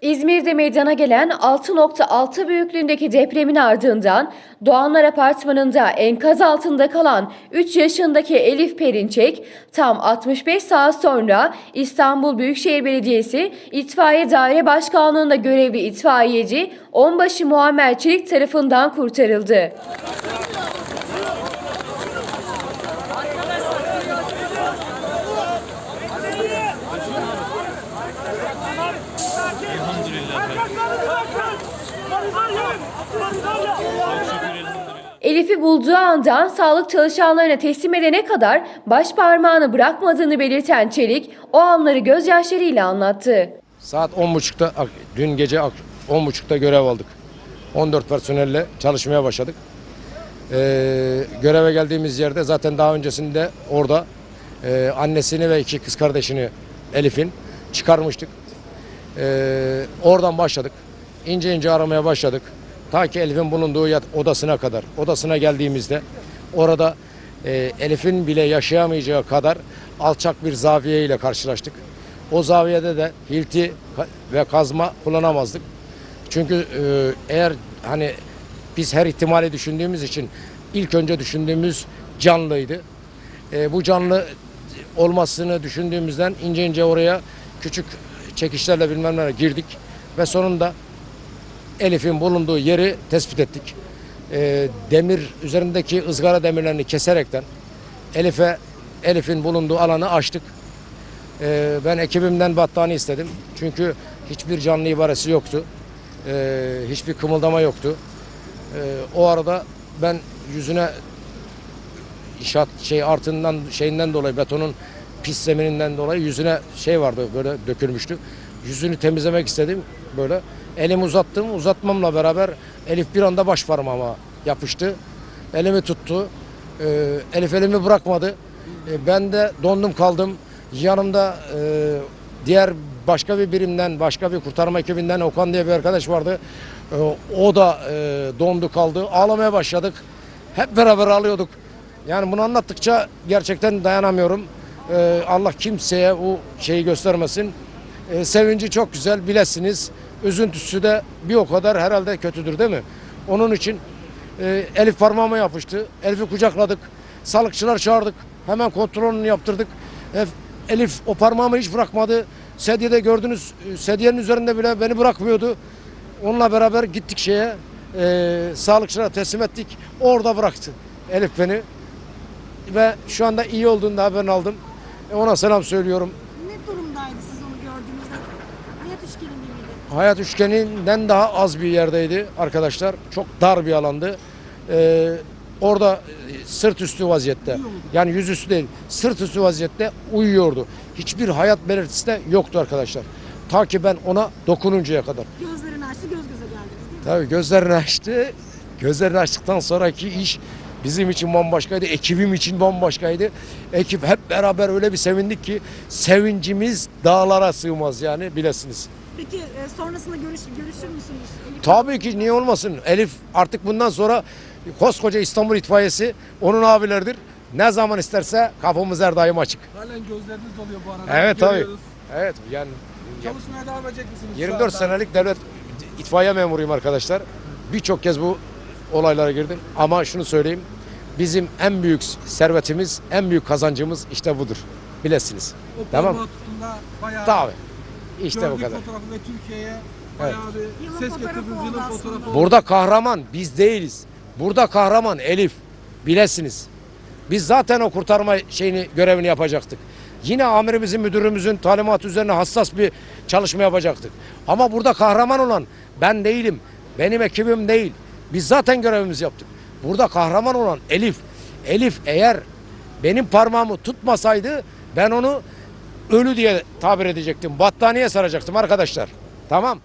İzmir'de meydana gelen 6.6 büyüklüğündeki depremin ardından Doğanlar Apartmanı'nda enkaz altında kalan 3 yaşındaki Elif Perinçek tam 65 saat sonra İstanbul Büyükşehir Belediyesi İtfaiye Daire Başkanlığı'nda görevli itfaiyeci Onbaşı Muammer Çelik tarafından kurtarıldı. Elif'i bulduğu andan sağlık çalışanlarına teslim edene kadar baş parmağını bırakmadığını belirten Çelik o anları gözyaşlarıyla anlattı. Saat 10.30'da ak- dün gece ak- 10.30'da görev aldık. 14 personelle çalışmaya başladık. Ee, göreve geldiğimiz yerde zaten daha öncesinde orada e, annesini ve iki kız kardeşini Elif'in çıkarmıştık. Ee, oradan başladık. İnce ince aramaya başladık. Ta ki Elif'in bulunduğu odasına kadar. Odasına geldiğimizde orada e, Elif'in bile yaşayamayacağı kadar alçak bir zaviye ile karşılaştık. O zaviyede de hilti ve kazma kullanamazdık. Çünkü e, eğer hani biz her ihtimali düşündüğümüz için ilk önce düşündüğümüz canlıydı. E, bu canlı olmasını düşündüğümüzden ince ince oraya küçük çekişlerle bilmem nelerle girdik ve sonunda Elif'in bulunduğu yeri tespit ettik. E, demir üzerindeki ızgara demirlerini keserekten Elif'e Elif'in bulunduğu alanı açtık. E, ben ekibimden battaniye istedim. Çünkü hiçbir canlı ibaresi yoktu. E, hiçbir kımıldama yoktu. E, o arada ben yüzüne inşaat şey artığından şeyinden dolayı betonun pis zemininden dolayı yüzüne şey vardı böyle dökülmüştü. Yüzünü temizlemek istedim böyle. Elimi uzattım. Uzatmamla beraber Elif bir anda baş parmağıma yapıştı. Elimi tuttu. Ee, Elif elimi bırakmadı. Ee, ben de dondum kaldım. Yanımda e, diğer başka bir birimden, başka bir kurtarma ekibinden Okan diye bir arkadaş vardı. Ee, o da e, dondu kaldı. Ağlamaya başladık. Hep beraber ağlıyorduk. Yani bunu anlattıkça gerçekten dayanamıyorum. Ee, Allah kimseye bu şeyi göstermesin. Ee, sevinci çok güzel bilesiniz. Üzüntüsü de bir o kadar herhalde kötüdür değil mi? Onun için e, Elif parmağıma yapıştı. Elif'i kucakladık. Sağlıkçılar çağırdık. Hemen kontrolünü yaptırdık. E, Elif o parmağımı hiç bırakmadı. Sedyede gördünüz. e, Sedyenin üzerinde bile beni bırakmıyordu. Onunla beraber gittik şeye. E, sağlıkçılara teslim ettik. Orada bıraktı Elif beni. Ve şu anda iyi olduğunda haberini aldım. E, ona selam söylüyorum. Hayat üçgeninden daha az bir yerdeydi arkadaşlar. Çok dar bir alandı. Ee, orada e, sırt üstü vaziyette. Yani yüzüstü değil. Sırt üstü vaziyette uyuyordu. Hiçbir hayat belirtisi de yoktu arkadaşlar. Ta ki ben ona dokununcaya kadar. Gözlerini açtı, göz göze geldiniz değil mi? Tabii gözlerini açtı. Gözlerini açtıktan sonraki iş bizim için bambaşkaydı. Ekibim için bambaşkaydı. Ekip hep beraber öyle bir sevindik ki sevincimiz dağlara sığmaz yani bilesiniz. Peki e, sonrasında görüş, görüşür müsünüz? Elif Tabii ki niye olmasın? Elif artık bundan sonra koskoca İstanbul itfaiyesi onun abileridir. Ne zaman isterse kapımız her daim açık. Halen gözleriniz doluyor bu arada. Evet tabii. Görüyoruz. Evet yani Çalışmaya devam edecek misiniz? şu 24 anda? senelik devlet itfaiye memuruyum arkadaşlar. Birçok kez bu olaylara girdim. Ama şunu söyleyeyim. Bizim en büyük servetimiz, en büyük kazancımız işte budur. Bilesiniz. O Tamam. tuttuğunda bayağı Tabii. İşte bu gördük kadar. fotoğrafı ve Türkiye'ye bayağı bir Yılın ses fotoğrafı getirdiniz. oldu Yılın aslında. fotoğrafı oldu. Burada kahraman biz değiliz. Burada kahraman Elif. Bilesiniz. Biz zaten o kurtarma şeyini görevini yapacaktık. Yine amirimizin, müdürümüzün talimatı üzerine hassas bir çalışma yapacaktık. Ama burada kahraman olan ben değilim. Benim ekibim değil. Biz zaten görevimizi yaptık. Burada kahraman olan Elif. Elif eğer benim parmağımı tutmasaydı ben onu ölü diye tabir edecektim. Battaniye saracaktım arkadaşlar. Tamam.